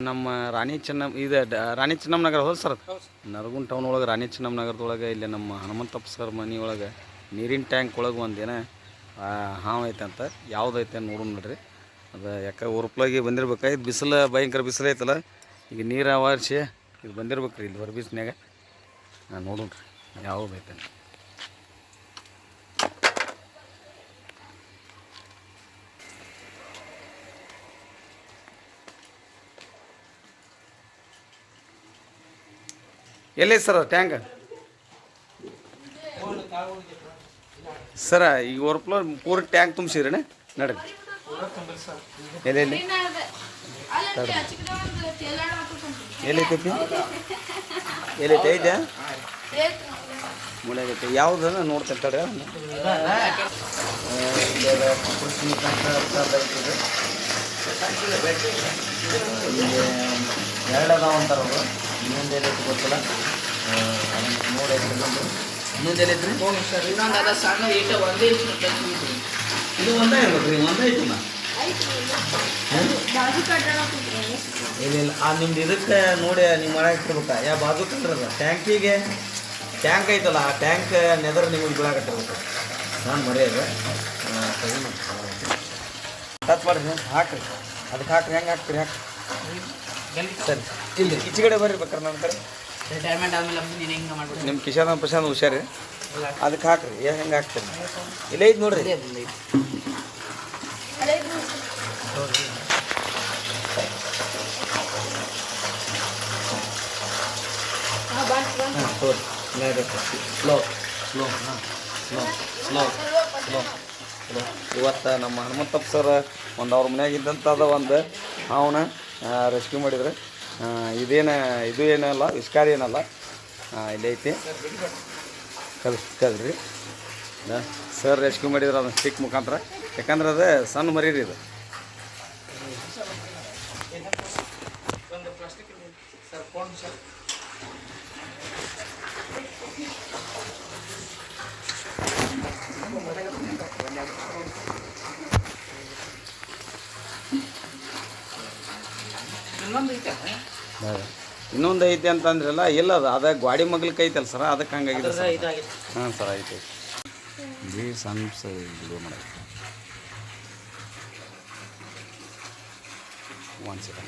ನಮ್ಮ ರಾಣಿ ಚೆನ್ನಮ್ಮ ಇದು ಡ- ರಾಣಿ ಚೆನ್ನಮ್ಮ ನಗರ ಹೋದ್ ಸರ್. ನರಗುಂದ ಟೌನ್ ಒಳಗೆ ರಾಣಿ ಚೆನ್ನಮ್ಮ ನಗರದೊಳಗೆ ಇಲ್ಲಿ ನಮ್ಮ ಹನುಮಂತಪ್ಪ ಸರ್ ಮನೆ ಒಳಗೆ ನೀರಿನ ಟ್ಯಾಂಕ್ ಒಳಗೆ ಒಂದೇನ ಹಾವು ಐತೆ ಅಂತ ಯಾವುದೈತೆ ನೋಡೋಣ ನೋಡ್ರಿ. ಅದು ಯಾಕೆ ಉರುಪ್ಲಾಗಿ ಬಂದಿರ್ಬೇಕಾಯ್ತು ಇದು ಬಿಸಿಲು ಭಯಂಕರ ಬಿಸಿಲು ಐತಲ್ಲ ಈಗ ನೀರು ಆವರಿಸಿ ಇದು ಬಂದಿರ್ಬೇಕ್ರಿ ಇಲ್ಲಿ ಹೊರ ಬಿಸಿನಾಗ ನಾನು ನೋಡೋಣ ರೀ ಯಾವುದೈತೆ ಅಂತ ಎಲ್ಲೈತೆ ಸರ್ ಟ್ಯಾಂಕ್? ಸರ ಈಗ ಹೊರಪ್ಲ ಪೂರ ಟ್ಯಾಂಕ್ ತುಂಬಿಸಿದ್ರೆ ನಡ್ರಿ. ಎಲ್ಲೆಲ್ಲಿ ಎಲ್ಲೈತೈತಿ ಎಲ್ಲೈತೆ ಐತೆ ಮುಳಗೈತೆ ಯಾವ್ದು ನೋಡ್ತೇನೆ ತಡ್ರಿ. ಎರಡು ಅದಾವ ಅಂತಾರ ಅವರು. ಇನ್ನೊಂದು ಏನೈತಿ ಗೊತ್ತಿಲ್ಲ. ನೋಡಿ ಇನ್ನೊಂದು ಏನೈತಿ ಇನ್ನೊಂದು ಅದ ಸಣ್ಣ ಈಟ ಒಂದೇ ಇದು ಒಂದೇ ಇರ್ಬೇಕು ರೀ ಒಂದೇ ಐತಿ ಇಲ್ಲ ಇಲ್ಲ. ಆ ನಿಮ್ದು ಇದಕ್ಕೆ ನೋಡಿ ನಿಮ್ಮ ಮನೆ ಇಟ್ಟಿರ್ಬೇಕ. ಯಾ ಬಾಜು ಕಂಡ್ರದ ಟ್ಯಾಂಕಿಗೆ ಟ್ಯಾಂಕ್ ಐತಲ್ಲ ಆ ಟ್ಯಾಂಕ್ ನೆದರ್ ನಿಮಗೆ ಬೀಳಾಕತ್ತಿರ್ಬೇಕು ನಾನು ಮರೆಯೋದು. ಟಚ್ ಮಾಡ್ರಿ ಹಾಕ್ರಿ. ಅದಕ್ಕೆ ಹಾಕ್ರಿ ಹೆಂಗೆ ಹಾಕ್ತೀರಿ ಹಾಕಿ ಸರಿ. ಇಲ್ಲಿ ಈಚೆ ಕಡೆ ಬರ್ರಿ ಬೇಕಾರೆ ನನ್ನ ಕಡೆ. ರಿಟೈರ್ಮೆಂಟ್ ಆದ್ಮೇಲೆ ನೀನು ಹಿಂಗೆ ಮಾಡ್ಬಿಟ್ಟು ನಿಮ್ಮ ಕಿಶಾನ ಪ್ರಶಾಂತ್ ಹುಷಾರಿ. ಅದಕ್ಕೆ ಹಾಕ್ರಿ ಏ ಹೆಂಗೆ ಹಾಕ್ತೀರಿ ಇಲ್ಲೇ ಐತೆ ನೋಡ್ರಿ. Slow slow slow slow slow. ಇವತ್ತು ನಮ್ಮ ಹನುಮಂತಪ್ಪ ಸರ್ ಒಂದು ಅವ್ರ ಮನ್ಯಾಗ ಇದ್ದಂಥದ್ದು ಒಂದು ಅವನ ರೆಸ್ಕ್ಯೂ ಮಾಡಿದ್ರೆ. ಇದೇನು, ಇದು ಏನಲ್ಲ, ವಿಸ್ಕಾರಿ ಏನಲ್ಲ. ಇಲ್ಲೈತಿ ಕಲ್ ಕಲ್ರಿ ಸರ್ ರೆಸ್ಕ್ಯೂ ಮಾಡಿದ್ರೆ ಅದನ್ನ ಸ್ಟಿಕ್ ಮುಖಾಂತರ. ಯಾಕಂದ್ರೆ ಅದು ಸಣ್ಣ ಮರಿ ರೀ ಇದು. ಸರ್ ಇನ್ನೊಂದು ಐತೆ ಹೌದು. ಇನ್ನೊಂದು ಐತಿ ಅಂತಂದ್ರಲ್ಲ ಇಲ್ಲ ಅದು ಅದ ಗಾಡಿ ಕೈ ಐತಲ್ಲ ಸರ್ ಅದಕ್ಕೆ ಹಂಗಾಗಿದೆ ಹಾಂ ಸರ್ ಆಯ್ತು ಜಿ ಸಣ್ಣ ಸ ಇದು ಮಾಡಿ ಒಂದು ಸೆಕೆಂಡ್